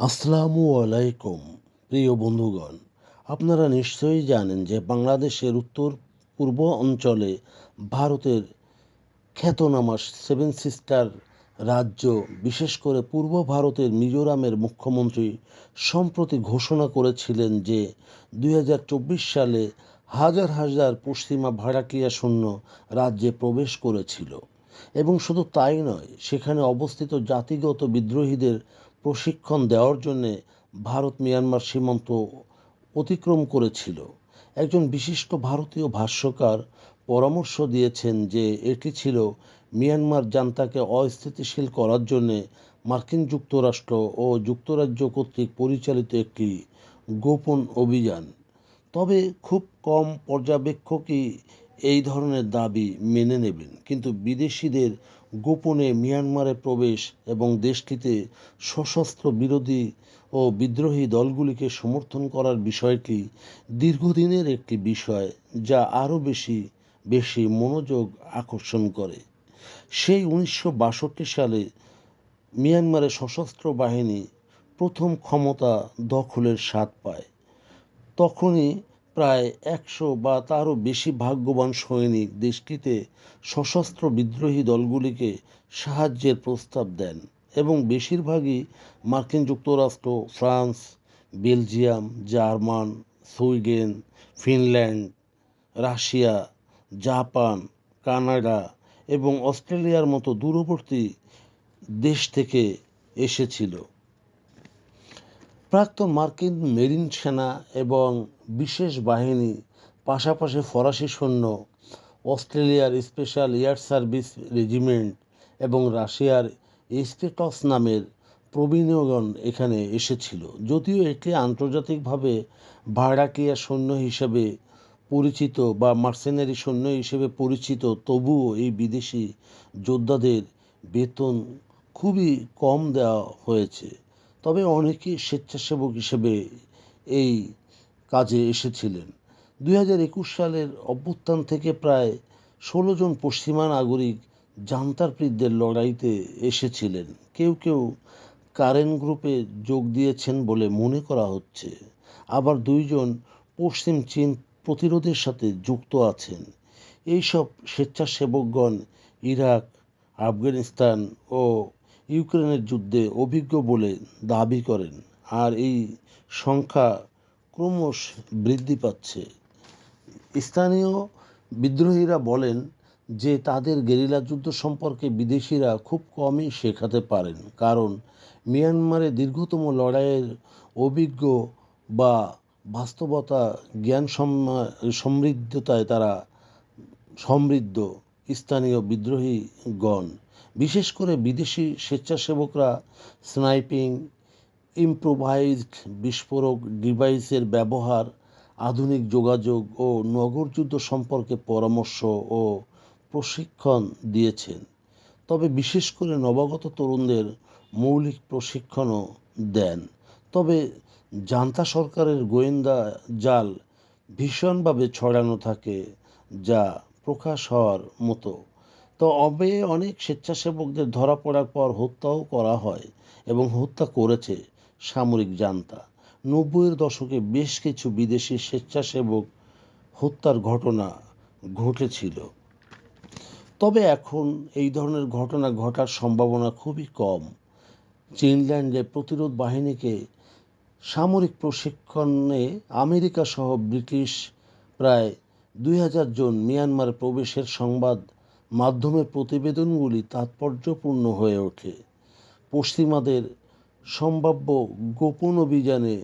আসসালামু আলাইকুম, প্রিয় বন্ধুগণ। আপনারা নিশ্চয়ই জানেন যে বাংলাদেশের উত্তর, পূর্ব অঞ্চলে ভারতের খ্যাতনামা সেভেন সিস্টার রাজ্য, বিশেষ করে পূর্ব ভারতের মিজোরামের মুখ্যমন্ত্রী, সম্প্রতি ঘোষণা করেছিলেন যে দুই হাজার চব্বিশ সালে হাজার হাজার পশ্চিমা ভাড়াটিয়া সৈন্য রাজ্যে প্রবেশ করেছিল। এবং শুধু তাই নয়, সেখানে অবস্থিত জাতিগত বিদ্রোহীদের প্রশিক্ষণ দেওয়ার জন্যে ভারত মিয়ানমার সীমান্ত অতিক্রম করেছিল। একজন বিশিষ্ট ভারতীয় ভাষ্যকার পরামর্শ দিয়েছেন যে এটি ছিল মিয়ানমার জান্তাকে অস্থিতিশীল করার জন্যে মার্কিন যুক্তরাষ্ট্র ও যুক্তরাজ্য কর্তৃক পরিচালিত একটি গোপন অভিযান। তবে খুব কম পর্যবেক্ষকই এই ধরনের দাবি মেনে নেবেন। কিন্তু বিদেশিদের গোপনে মিয়ানমারে প্রবেশ এবং দেশটিতে সশস্ত্র বিরোধী ও বিদ্রোহী দলগুলিকে সমর্থন করার বিষয়টি দীর্ঘদিনের একটি বিষয় যা আরও বেশি বেশি মনোযোগ আকর্ষণ করে। সেই উনিশশো বাষট্টি সালে মিয়ানমারে সশস্ত্র বাহিনী প্রথম ক্ষমতা দখলের স্বাদ পায়। তখনই প্রায় একশো বা তারও বেশি ভাগ্যবান সৈনিক দেশটিতে সশস্ত্র বিদ্রোহী দলগুলিকে সাহায্যের প্রস্তাব দেন এবং বেশিরভাগই মার্কিন যুক্তরাষ্ট্র, France, Belgium, German, Sweden, Finland, Russia, Japan, Canada এবং অস্ট্রেলিয়ার মতো দূরবর্তী দেশ থেকে এসেছিল। প্রাক্তন মার্কিন মেরিন সেনা এবং বিশেষ বাহিনী, পাশাপাশি ফরাসি সৈন্য, অস্ট্রেলিয়ার স্পেশাল এয়ার সার্ভিস রেজিমেন্ট এবং রাশিয়ার স্পেটস নামের প্রবীণগণ এখানে এসেছিল, যদিও এটি আন্তর্জাতিকভাবে ভাড়াটিয়া সৈন্য হিসেবে পরিচিত বা মার্সেনারি সৈন্য হিসেবে পরিচিত, তবুও এই বিদেশি যোদ্ধাদের বেতন খুবই কম দেওয়া হয়েছে। তবে অনেকেই স্বেচ্ছাসেবক হিসেবে এই কাজে এসেছিলেন। দুই হাজার একুশ সালের অভ্যুত্থান থেকে প্রায় ষোলো জন পশ্চিমা নাগরিক জান্তারপ্রীতদের লড়াইতে এসেছিলেন। কেউ কেউ কারেন গ্রুপে যোগ দিয়েছেন বলে মনে করা হচ্ছে। আবার দুইজন পশ্চিম চীন প্রতিরোধের সাথে যুক্ত আছেন। এইসব স্বেচ্ছাসেবকগণ ইরাক, আফগানিস্তান ও ইউক্রেনের যুদ্ধে অভিজ্ঞ বলে দাবি করেন, আর এই সংখ্যা ক্রমশ বৃদ্ধি পাচ্ছে। স্থানীয় বিদ্রোহীরা বলেন যে তাদের গেরিলা যুদ্ধ সম্পর্কে বিদেশিরা খুব কমই শেখাতে পারেন, কারণ মিয়ানমারে দীর্ঘতম লড়াইয়ের অভিজ্ঞ বা বাস্তবতা, জ্ঞান সমৃদ্ধতায় তারা সমৃদ্ধ স্থানীয় বিদ্রোহীগণ। বিশেষ করে বিদেশি স্বেচ্ছাসেবকরা স্নাইপিং, ইম্প্রোভাইজড বিস্ফোরক ডিভাইসের ব্যবহার, আধুনিক যোগাযোগ ও নগরযুদ্ধ সম্পর্কে পরামর্শ ও প্রশিক্ষণ দিয়েছেন। তবে বিশেষ করে নবাগত তরুণদের মৌলিক প্রশিক্ষণও দেন। তবে জান্তা সরকারের গোয়েন্দা জাল ভীষণভাবে ছড়ানো থাকে, যা প্রকাশ হওয়ার মতো। তবে অনেক স্বেচ্ছাসেবকদের ধরা পড়ার পর হত্যাও করা হয় এবং হত্যা করেছে সামরিক জান্তা। নব্বইয়ের দশকে বেশ কিছু বিদেশি স্বেচ্ছাসেবক হত্যার ঘটনা ঘটেছিল। তবে এখন এই ধরনের ঘটনা ঘটার সম্ভাবনা খুবই কম। চীনল্যান্ডে প্রতিরোধ বাহিনীকে সামরিক প্রশিক্ষণে আমেরিকা সহ ব্রিটিশ প্রায় দুই হাজার জন মিয়ানমার প্রবেশের সংবাদ মাধ্যমের প্রতিবেদনগুলি তাৎপর্যপূর্ণ হয়ে ওঠে। পশ্চিমাদের সম্ভাব্য গোপন অভিযানে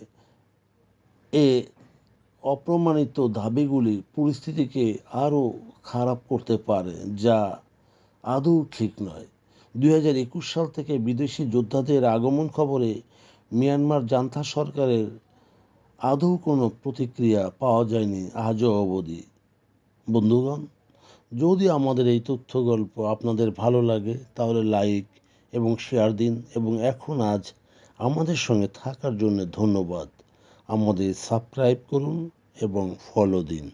এ অপ্রমাণিত দাবিগুলি পরিস্থিতিকে আরও খারাপ করতে পারে, যা আদৌ ঠিক নয়। দুই সাল থেকে বিদেশি যোদ্ধাদের আগমন খবরে মিয়ানমার জান্তা সরকারের আদৌ কোনো প্রতিক্রিয়া পাওয়া যায়নি আজও অবধি। বন্ধুগণ যদি আমাদের এই তথ্য গল্প আপনাদের ভালো লাগে, তাহলে লাইক এবং শেয়ার দিন এবং এখন আজ আমাদের সঙ্গে থাকার জন্য ধন্যবাদ। আমাদের সাবস্ক্রাইব করুন এবং ফলো দিন।